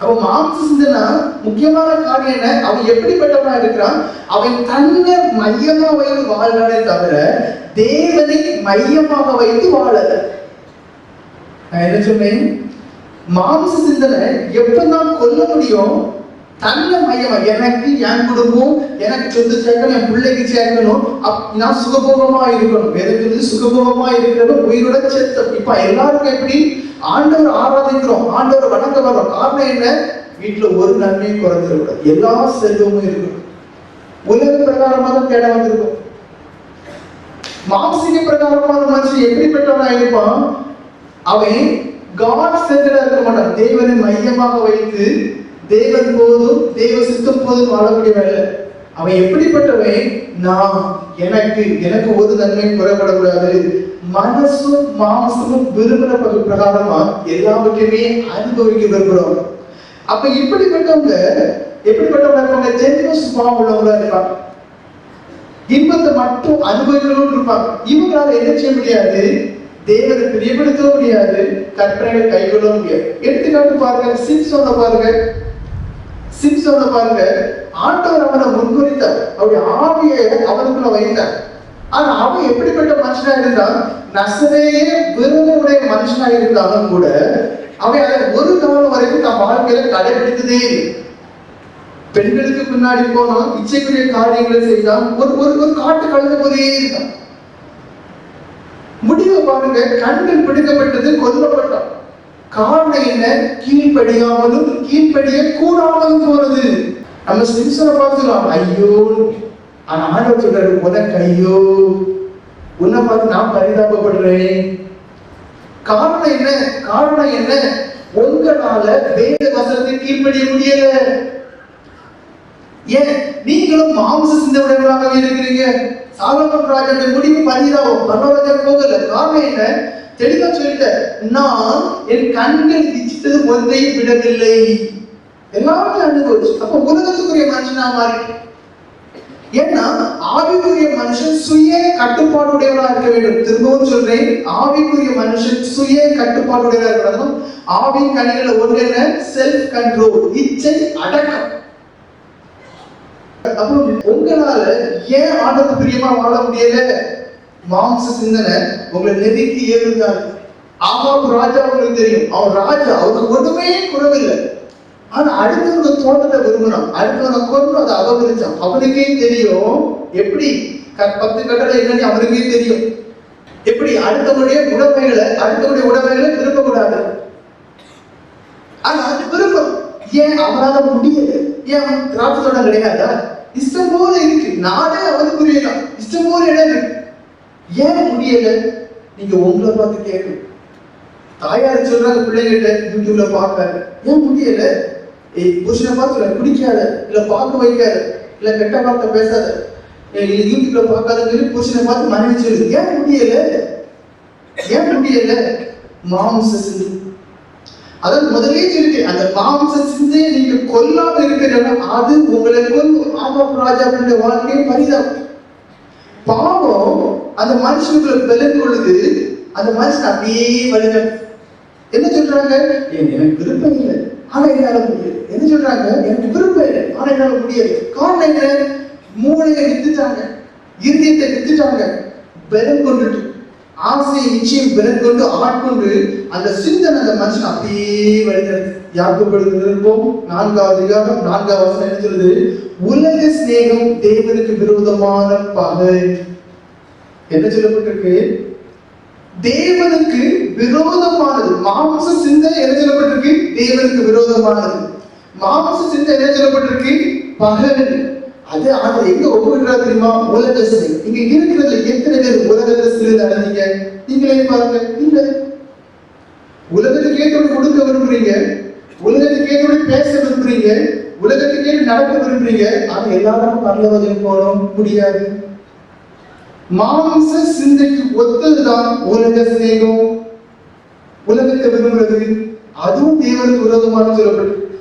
அப்போ மாம்ச சிந்தனா முக்கியமான காரியம் என்ன? அவன் எப்படிப்பட்டவனா இருக்கிறான்? அவன் தன்னை மையமா வைத்து வாழ்றானே தவிர தேவனை மையமாக வைத்து வாழல. நான் என்ன சொன்னேன்? மாம்ச சிந்தனை எப்பதான் கொல்ல முடியும்? தன்னை மையம் எனக்கு என் குடும்பம் எனக்கு சொத்து சேர்க்கணும் என் பிள்ளைக்கு சேர்க்கணும். அப்- நான் சுகபோகமா இருக்கணும். வேதம் சொல்லுது சுகபோகமா இருக்கிறவன் உயிரோட செத்த இப்ப எல்லாருக்கும் எப்படி? ஆண்டவர் ஆராதிக்கிறோம். ஆண்டவர் வணங்க வரோம். காரணம் என்ன? வீட்டுல ஒரு நன்மையும் குறைஞ்சிருக்கூடாது எல்லா செல்வமும் இருக்கணும். உலக பிரகாரமா தான் தேட வந்திருக்கும். மாம்சீக பிரகாரமான மனுஷன் எப்படிப்பட்டவனா இருப்பான்? அவன் காட் சென்டரா இருக்க மாட்டான் தேவனை மையமாக வைத்து தேவன் போதும் தேவ சித்தம் போதும் வாழக்கூடியவள் அவன் எப்படிப்பட்டவன்? நான் எனக்கு எனக்கு ஒரு நன்மை குறைபடக்கூடாது. மனசும் மாம்சமும் விரும்புற பிரகாரமா எல்லாவற்றையுமே அனுபவிக்க விரும்புகிறோம் அப்ப இப்படிப்பட்டவங்க எப்படிப்பட்டவங்க இருப்பாங்க? ஜென்ம சுபாவம் உள்ளவங்களா இருப்பாங்க. இன்பத்தை மட்டும் அனுபவிக்கணும்னு இருப்பாங்க. இவங்களால என்ன செய்ய முடியாது? தேவனை பிரியப்படுத்தவும் முடியாது. கற்பனைகளை கைக்கொள்ளவும் முடியாது. எடுத்துக்காட்டு பாருங்க சிம்சோனை பாருங்க. சிம்சோனை பாருங்க ஆண்டவர் அவனை முன்குறித்தார் அவருடைய ஆவியை அவனுக்குள்ள வைத்தார். ஆனா அவன் எப்படிப்பட்ட மனுஷனா இருந்தான்? நசரையே விருதுடைய மனுஷனா இருந்தாலும் கூட அவன் அதை ஒரு காலம் வரைக்கும் தன் வாழ்க்கையில கடைபிடித்ததே இல்லை. பெண்களுக்கு பின்னாடி போனான் இச்சைக்குரிய காரியங்களை செய்தான் ஒரு ஒரு ஒரு காட்டு கலந்து போதே இருந்தான். முடிவு பாருங்க கண்கள் பிடிக்கப்பட்டது கொல்லப்பட்டான். காரணம் என்ன கீழ்ப்படியாமலும் கீழ்ப்படிய கூடாமலும் போறது. நம்ம சிம்சனை பார்த்துக்கலாம். ஐயோ ஆனா ஆண்டவர் சொல்றாரு உனக்கு ஐயோ உன்னை பார்த்து நான் பரிதாபப்படுறேன். காரணம் என்ன? காரணம் என்ன? உங்களால வேத வசனத்தை கீழ்ப்படிய முடியல. ஏன்? நீங்களும் மாம்ச சிந்தனைகளாக இருக்கிறீங்க. சாலமன் ராஜனுடைய முடிவு பரிதாபம் பரலோகத்தில் போகல. காரணம் என்ன? தெளிவா சொல்லிட்டேன். நான் என் கண்கள் இச்சித்தது ஒன்றையும் விடவில்லை. எல்லாத்தையும் அனுபவிச்சு அப்ப உலகத்துக்குரிய மனுஷனா மாறி ஏன்னா ஆவிக்குரிய மனுஷன் சுய கட்டுப்பாடுடையவனா இருக்க வேண்டும். திரும்பவும் சொல்றேன் ஆவிக்குரிய மனுஷன் சுய கட்டுப்பாடுடையவா இருக்கணும் ஆவின் கனிகள் ஒன்று என்ன செல்ஃப் கண்ட்ரோல் இச்சை அடக்கம். அப்புறம் உங்களால ஏன் ஆண்டவருக்கு பிரியமா வாழ முடியல? மாம்ச சிந்தனை உங்களை நெருக்கி ஏறுந்தாரு ஆமாம் ராஜா உங்களுக்கு தெரியும். அவன் ராஜா அவருக்கு ஒண்ணுமே குறவில்லை. ஆனா அடுத்தவங்க தோட்டத்தை விரும்புறான். அடுத்தவனை கொண்டு அதை அபகரிச்சான். அவனுக்கே தெரியும். எப்படி? க- பத்து கட்டளை என்னன்னு அவனுக்கே தெரியும். எப்படி? அடுத்தவனுடைய உடமைகளை அடுத்தவனுடைய உடமைகளை விரும்பக்கூடாது. ஆனா அது விருப்பம் ஏன் அவனால முடியல? ஏன் அவன் திராட்சை தோட்டம் கிடையாதா? இஷ்டம் போல இருக்கு. நாடே அவனுக்குரியதான். இஷ்டம் போல இடம் இருக்கு. ஏன் முடியல? நீங்க உங்களை பார்த்து கேட்கணும் தாயார் சொல்றாங்க பிள்ளைகிட்ட யூடியூப்ல பார்க்க. ஏன் முடியல? ஏய் புருஷனை பார்த்து குடிக்காத இல்ல பார்க்க வைக்காத இல்ல கெட்ட வார்த்தை பேசாத ஏய், யூடியூப்ல பார்க்காதன்னு சொல்லி புருஷனை பார்த்து மனைவி சொல்லுது. ஏன் முடியல? ஏன் முடியல? மாம்ச சிந்து. அதான் முதலே சொல்லிட்டேன் அந்த மாம்ச சிந்தையை நீங்க கொல்லாம இருக்கிறீங்கன்னா அது உங்களை கொல்லும். ராஜா அப்படின்ற வாழ்க்கையை பரிதாபம். பாவம் அந்த மனுஷனுக்குள்ள பலன் கொள்ளுது. அந்த மனுஷன் அப்படியே வழிநடத்து என்ன சொல்றாங்க? எனக்கு விருப்பம் இல்லை. ஆனா என்னால முடியாது. என்ன சொல்றாங்க? எனக்கு விருப்பம் இல்லை. ஆனா என்னால முடியாது. காரணம் என்ன? மூளையை வித்துட்டாங்க. இருதயத்தை வித்துட்டாங்க. பெரும் கொண்டுட்டு. ஆசையை நிச்சயம் பலம் கொண்டு ஆட்கொண்டு அந்த சிந்தனை அந்த மனுஷன் அப்படியே வருகிறது யாக்கப்படுது நிருப்பம் நான்காவது அதிகாரம் நான்காவது வசனம் என்ன சொல்லுது? உலக சிநேகம் தேவனுக்கு விரோதமான பகை என்ன சொல்லப்பட்டிருக்கு? தேவனுக்கு விரோதமானது. மாம்ச சிந்தை என்ன சொல்லப்பட்டிருக்கு? தேவனுக்கு விரோதமானது. மாம்ச சிந்தை என்ன சொல்லப்பட்டிருக்கு? பகல் அது அது எங்க ஒப்புக்கிறார் தெரியுமா? உலக சிலை இங்க இருக்கிறதுல எத்தனை பேர் உலகத்தை சிலை நடந்தீங்க நீங்களே பாருங்க. இல்ல உலகத்துக்கு ஏற்றபடி கொடுக்க விரும்புறீங்க. உலகத்துக்கு ஏற்றபடி பேச விரும்புறீங்க. உலகத்துக்கு ஏற்ற நடக்க விரும்புறீங்க. ஆனா எல்லாரும் பரலோகம் போகணும். முடியாது. மாம்ச சிந்தைக்கு ஒத்ததுதான் உலக சிநேகம். உலகத்தை விரும்புகிறது அதுவும் தேவனுக்கு விரோதமான சொல்லப்பட்டு